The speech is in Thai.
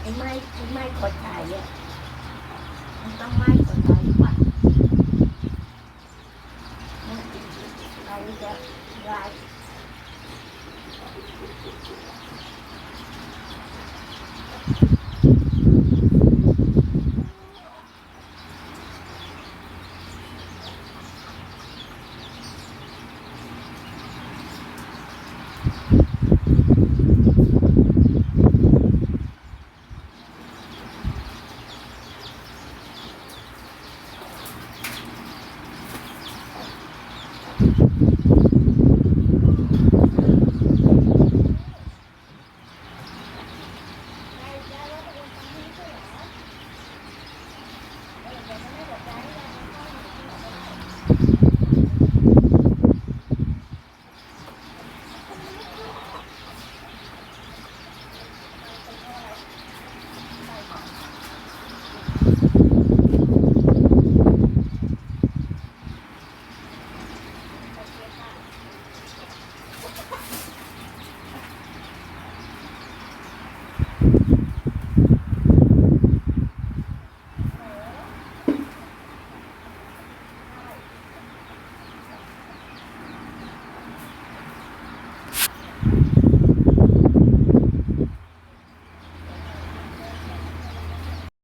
ไอ้ไม้ไอ้ไม้ขดตายเนี่ยมันต้องไม้ขดตายกว่าอันนี้จะลาย